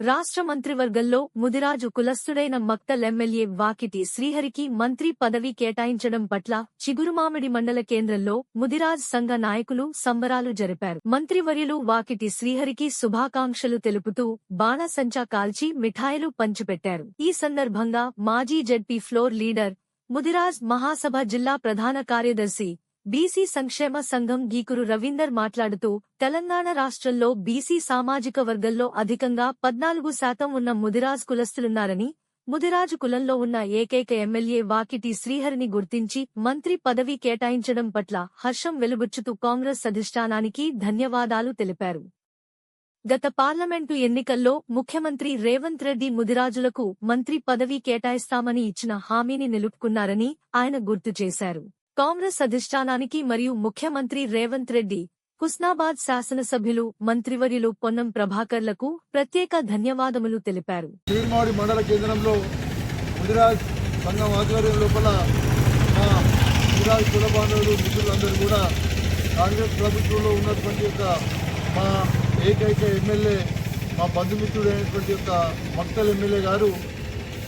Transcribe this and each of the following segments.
రాష్ట్ర మంత్రివర్గంలో ముదిరాజు కులస్థుడైన మక్తల్ ఎమ్మెల్యే వాకిటి శ్రీహరికి మంత్రి పదవి కేటాయించడం పట్ల చిగురుమామిడి మండల కేంద్రంలో ముదిరాజ్ సంఘ నాయకులు సంబరాలు జరిపారు. మంత్రివర్యులు వాకిటి శ్రీహరికి శుభాకాంక్షలు తెలుపుతూ బాణసంచా కాల్చి మిఠాయిలు పంచిపెట్టారు. ఈ సందర్భంగా మాజీ జడ్పీ ఫ్లోర్ లీడర్ ముదిరాజ్ మహాసభ జిల్లా ప్రధాన కార్యదర్శి బీసీ సంక్షేమ సంఘం గీకురు రవీందర్ మాట్లాడుతూ తెలంగాణ రాష్ట్రంలో బీసీ సామాజిక వర్గంలో అధికంగా పద్నాలుగు శాతం ఉన్న ముదిరాజ్ కులస్తులున్నారని ముదిరాజు కులంలో ఉన్న ఏకైక ఎమ్మెల్యే వాకిటి శ్రీహరిని గుర్తించి మంత్రి పదవి కేటాయించడం పట్ల హర్షం వెలుబుచ్చుతూ కాంగ్రెస్ అధిష్టానానికి ధన్యవాదాలు తెలిపారు. గత పార్లమెంటు ఎన్నికల్లో ముఖ్యమంత్రి రేవంత్ రెడ్డి ముదిరాజులకు మంత్రి పదవి కేటాయిస్తామని ఇచ్చిన హామీని నిలుపుకున్నారని ఆయన గుర్తు చేశారు. కాంగ్రెస్ అధిష్టానానికి మరియు ముఖ్యమంత్రి రేవంత్ రెడ్డి హుస్నాబాద్ శాసనసభ్యులు మంత్రివర్యులు పొన్నం ప్రభాకర్లకు ప్రత్యేక ధన్యవాదములు తెలిపారు. మండల కేంద్రంలో ముదిరాజ్ సంఘం ఆధ్వర్యం లోపల మా ముదిరాజ్ కుల మిత్రులందరూ కూడా కాంగ్రెస్ ప్రభుత్వంలో ఉన్నటువంటి యొక్క మా ఏకైక ఎమ్మెల్యే మా బంధుమిత్రుడైనటువంటి యొక్క మక్తల్ ఎమ్మెల్యే గారు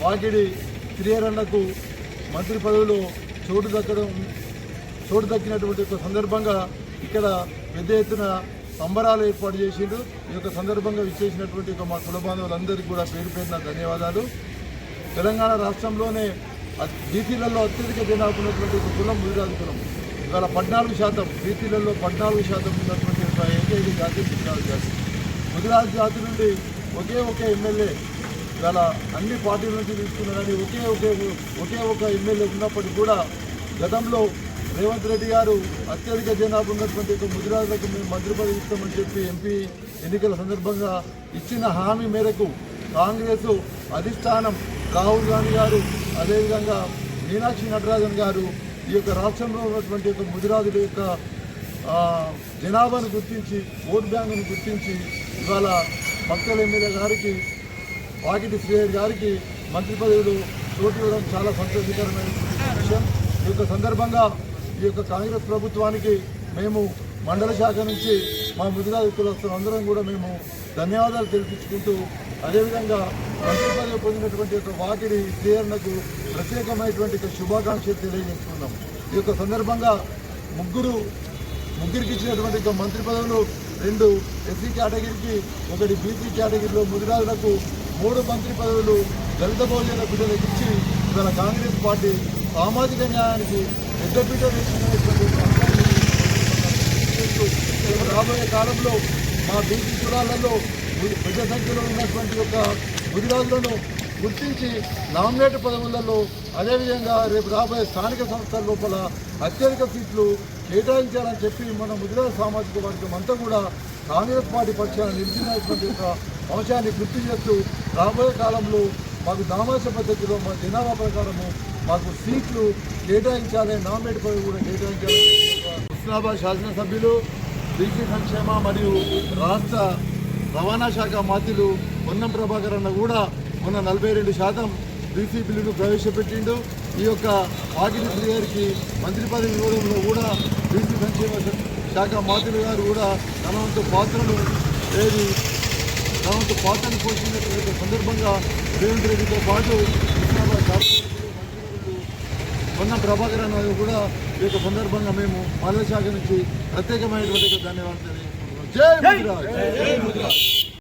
వాకిడి క్రియరన్నకు మంత్రి పదవిలో చోటు దక్కడం చోటు దక్కినటువంటి ఒక సందర్భంగా ఇక్కడ పెద్ద ఎత్తున సంబరాలు ఏర్పాటు చేసిండు. ఈ యొక్క సందర్భంగా విచ్చేసినటువంటి ఒక మా కుల బాంధవులందరికీ కూడా పేరు పేరున ధన్యవాదాలు. తెలంగాణ రాష్ట్రంలోనే బీసీలలో అత్యధిక జనాభా ఉన్నటువంటి ఒక కులం గుజరాత్ కులం. ఇవాళ పద్నాలుగు శాతం బీసీలలో పద్నాలుగు శాతం ఉన్నటువంటి ఒక ఏకైక జాతి గుజరాత్ జాతి. గుజరాత్ జాతి నుండి ఒకే ఒక ఎమ్మెల్యే ఇవాళ అన్ని పార్టీల నుంచి తీసుకున్న కానీ ఒకే ఒకే ఒకే ఒక ఎమ్మెల్యే ఉన్నప్పటికీ కూడా గతంలో రేవంత్ రెడ్డి గారు అత్యధిక జనాభా ఉన్నటువంటి ఒక మేము మంత్రి పదవి ఇస్తామని చెప్పి ఎంపీ ఎన్నికల సందర్భంగా ఇచ్చిన హామీ మేరకు కాంగ్రెస్ అధిష్టానం రాహుల్ గాంధీ గారు అదేవిధంగా మీనాక్షి నటరాజన్ గారు ఈ యొక్క రాష్ట్రంలో ఉన్నటువంటి యొక్క ముదిరాజుల యొక్క జనాభాను గుర్తించి ఓటు బ్యాంకును గుర్తించి ఇవాళ భక్తుల ఎమ్మెల్యే గారికి వాకిటి శ్రీహరి గారికి మంత్రి పదవులు చోటు ఇవ్వడం చాలా సంతోషకరమైన విషయం. ఈ యొక్క సందర్భంగా ఈ యొక్క కాంగ్రెస్ ప్రభుత్వానికి మేము మండల శాఖ నుంచి మా ముదిరాజు కులస్తులు అందరం కూడా మేము ధన్యవాదాలు తెలిపించుకుంటూ అదేవిధంగా మంత్రి పదవి పొందినటువంటి యొక్క వాకిడి శ్రీహరణకు ప్రత్యేకమైనటువంటి శుభాకాంక్షలు తెలియజేస్తున్నాం. ఈ యొక్క సందర్భంగా ముగ్గురు ముగ్గురికి ఇచ్చినటువంటి ఒక మంత్రి పదవులు రెండు ఎస్సీ కేటగిరీకి ఒకటి బీసీ కేటగిరీలో ముదిరాజులకు మూడు మంత్రి పదవులు దళిత బహుజన బిడ్డలకు ఇచ్చి ఇవాళ కాంగ్రెస్ పార్టీ సామాజిక న్యాయానికి పెద్దపీట వేసుకునేటువంటి రేపు రాబోయే కాలంలో మా బీసీ కులాలలో పెద్ద సంఖ్యలో ఉన్నటువంటి యొక్క ముదిరాజులను గుర్తించి నామినేట్ పదవులలో అదేవిధంగా రేపు రాబోయే స్థానిక సంస్థల లోపల అత్యధిక సీట్లు కేటాయించాలని చెప్పి మన ముదిరాజు సామాజిక వర్గం అంతా కూడా కాంగ్రెస్ పార్టీ పక్షాన నిలిచినటువంటి యొక్క అంశాన్ని గుర్తు చేస్తూ రాబోయే కాలంలో మాకు దామాస పద్ధతిలో మా జనాభా ప్రకారము మాకు సీట్లు కేటాయించాలని నామినేట్ పదవి కూడా కేటాయించాలి. హుస్నాబాద్ శాసనసభ్యులు బీసీ సంక్షేమ మరియు రాష్ట్ర రవాణా శాఖ మంత్రులు పొన్నం ప్రభాకర్ అన్న కూడా మొన్న నలభై రెండు శాతం బీసీ బిల్లును ప్రవేశపెట్టిండు. ఈ యొక్క వాకిటి శ్రీగారికి మంత్రి పదవి ఇవ్వడంలో కూడా బీసీ సంక్షేమ శాఖ మంత్రులు గారు కూడా తనవంతు పాత్రను ఏది తనవంతు పాత్రను పోషించినటువంటి సందర్భంగా రేవంత్ రెడ్డితో పాటు హుస్నాబాద్ శాసనసభ్యులు పొన్నం ప్రభాకర్ అన్న కూడా ఈ యొక్క సందర్భంగా మేము మాలవ శాఖ నుంచి ప్రత్యేకమైనటువంటి ధన్యవాదాలు తెలియజేస్తున్నాం జై ముద్ర.